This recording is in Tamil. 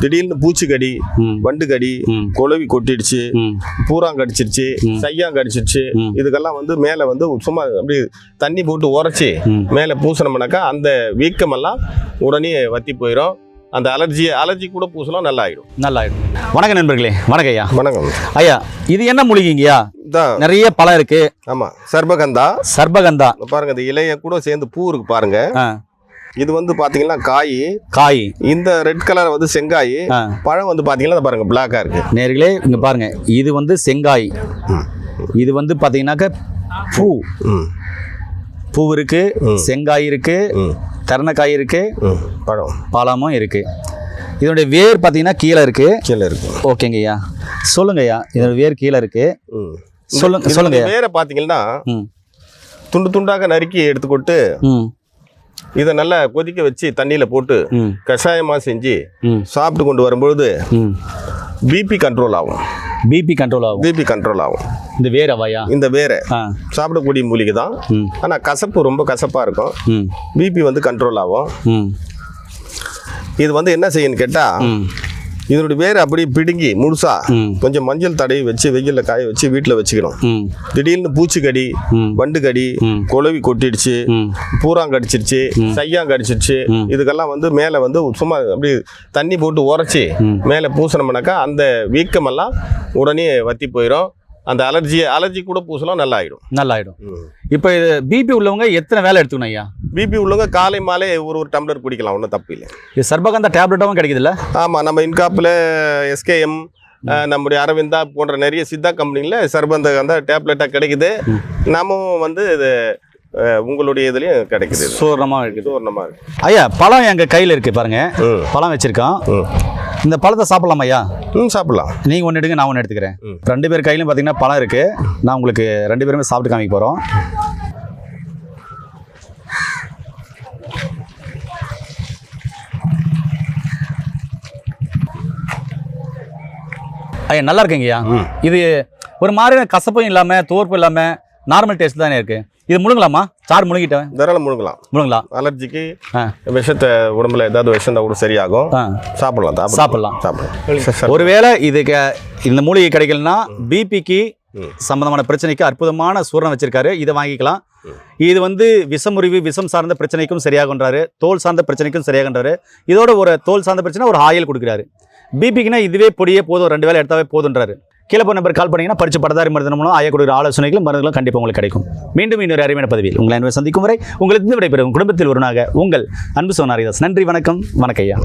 திடீர்னு பூச்சிக்கடி ம். வண்டு கடி குளவி கொட்டிடுச்சு கடிச்சிருச்சு ம். சையான் கடிச்சிருச்சு. இதுக்கெல்லாம் வந்து மேலே வந்து சும்மா அப்படி தண்ணி போட்டு உரைச்சி மேலே பூசணோம்னாக்கா அந்த வீக்கமெல்லாம் உடனே வத்தி போயிடும் அந்த அலர்ஜி அலர்ஜி கூட பூசலாம் நல்லா ஆயிடும் நல்லா ஆயிடும் வணக்கம் நண்பர்களே. வணக்கம் ஐயா. வணக்கம். ஐயா இது என்ன மூலிகைங்கய்யா? நிறைய பழம் இருக்கு. ஆமாம் சர்பகந்தா. சர்பகந்தா. பாருங்க இந்த இலைய கூட சேர்ந்து பூ இருக்கு பாருங்க. இது வந்து பாத்தீங்கன்னா காய். காய். இந்த ரெட் கலர் வந்து செங்காய். பழம் வந்து பாத்தீங்கன்னா பாருங்க பிளாக்கா இருக்கு. நேர்களே இங்க பாருங்க. இது வந்து செங்காய். இது வந்து பாத்தீங்கன்னாக்க பூ. பூ இருக்கு. செங்காய் இருக்கு ம். கரணக்காய் இருக்கு பழம். பழமும் இருக்கு. இதனுடைய வேர் பார்த்தீங்கன்னா கீழே இருக்கு. கீழே இருக்கு. ஓகேங்க ஐயா சொல்லுங்க ஐயா இதோட வேர் கீழே இருக்கு. சொல்லுங்க சொல்லுங்க வேற பாத்தீங்கன்னா ம். துண்டு துண்டாக நறுக்கி எடுத்துக்கொண்டு ம். இதை நல்லா கொதிக்க வச்சு தண்ணியில போட்டு ம். கஷாயமா செஞ்சு சாப்பிட்டு கொண்டு வரும்பொழுது பிபி கண்ட்ரோல் ஆகும். பிபி கண்ட்ரோல் ஆகும். பிபி கண்ட்ரோல் ஆகும். இந்த வேர் அவாயா? இந்த வேற சாப்பிடக்கூடிய மூலிகை தான். ஆனால் கசப்பு ரொம்ப கசப்பாக இருக்கும். பிபி வந்து கண்ட்ரோல் ஆகும். இது வந்து என்ன செய்யணும்னு கேட்டால் இதனுடைய வேர் அப்படியே பிடுங்கி முழுசா கொஞ்சம் மஞ்சள் தடவி வச்சு வெயிலில் காய வச்சு வீட்டில் வச்சுக்கணும். திடீர்னு பூச்சிக்கடி ம். வண்டு கடி ம். குளவி கொட்டிடுச்சு ம். பூரான் கடிச்சிருச்சு சையான் கடிச்சிருச்சு. இதுக்கெல்லாம் வந்து மேலே வந்து சும்மா அப்படி தண்ணி போட்டு உரைச்சி. மேலே பூசணோம்னாக்கா அந்த வீக்கமெல்லாம் உடனே வத்தி போயிடும் அந்த அலர்ஜி அலர்ஜி கூட பூசலாம் நல்லா ஆயிடும் நல்லா ஆயிடும் இப்போ இது பிபி உள்ளவங்க எத்தனை வேலை எடுத்துக்கணும் ஐயா? பிபி உள்ளவங்க காலை மாலை ஒரு ஒரு டம்ளர் குடிக்கலாம். ஒன்றும் தப்பு இல்லை. இது சர்பகந்தா டேப்லெட்டாகவும் கிடைக்குதுல்ல? ஆமாம் நம்ம இன்காப்பில் எஸ்கேஎம் நம்முடைய அரவிந்தா போன்ற நிறைய சித்தா கம்பெனியில் சர்பந்த அந்த டேப்லெட்டாக கிடைக்குது. நாமும் வந்து இது உங்களுடைய இதுலேயும் கிடைக்குது இது. சூரணமாக இருக்குது. பூர்ணமா இருக்கு. ஐயா பழம் எங்கள் கையில் இருக்குது பாருங்க. பழம் வச்சுருக்கோம். இந்த பழத்தை சாப்பிடலாமா ஐயா? ம் சாப்பிடலாம். நீங்கள் ஒன்று எடுங்க நான் ஒன்று எடுத்துக்கிறேன். ரெண்டு பேர் கையிலும் பார்த்தீங்கன்னா பழம் இருக்குது நான் உங்களுக்கு ரெண்டு பேருமே சாப்பிட்டு காமிக்க போகிறோம் ஐயா நல்லா இருக்குங்கய்யா. இது ஒரு மாதிரியான கசப்பும் இல்லாமல் தோற்பு இல்லாமல் நார்மல் டேஸ்ட் தானே இருக்குது இது முழுங்கலாமா? சாறு முழுங்கிட்டேன் தாராளம் முழுங்கலாம். முழுங்கலாம் அலர்ஜிக்கு ஆ. விஷத்தை உடம்புல ஏதாவது விஷம் கூட சரியாகும். ஆ. சாப்பிடலாம் சாப்பிடலாம். சாப்பிடலாம். ஒருவேளை இது க- இந்த மூலிகை கிடைக்கலனா பிபிக்கு. சம்பந்தமான பிரச்சனைக்கு அற்புதமான சூரணம் வச்சிருக்காரு. இதை வாங்கிக்கலாம். இது வந்து விஷமுறிவு விஷம் சார்ந்த பிரச்சனைக்கும் சரியாகன்றாரு தோல் சார்ந்த பிரச்சனைக்கும் சரியாகன்றாரு இதோட ஒரு தோல் சார்ந்த பிரச்சனை ஒரு ஆயில் கொடுக்குறாரு. பிபிக்குனா இதுவே பொடியே போதும் ரெண்டு வேலை எடுத்தாவே போதுன்றாரு கீழே போய் நம்பர் கால் பண்ணீங்கன்னா படிச்சு படதாரி மருந்து மூலம் ஆய கொடுக்குற ஆலோசனைகளும் மருந்துகளும் கண்டிப்பாக உங்களுக்கு கிடைக்கும். மீண்டும் இன்னொரு அருமையான பதவியில் உங்களை அன்பை சந்திக்கும் வரை உங்களுக்கு விடைபெறும் குடும்பத்தில் ஒருவனாக உங்கள் அன்பு சோனாரிதாஸ். நன்றி வணக்கம் வணக்கம் ஐயா.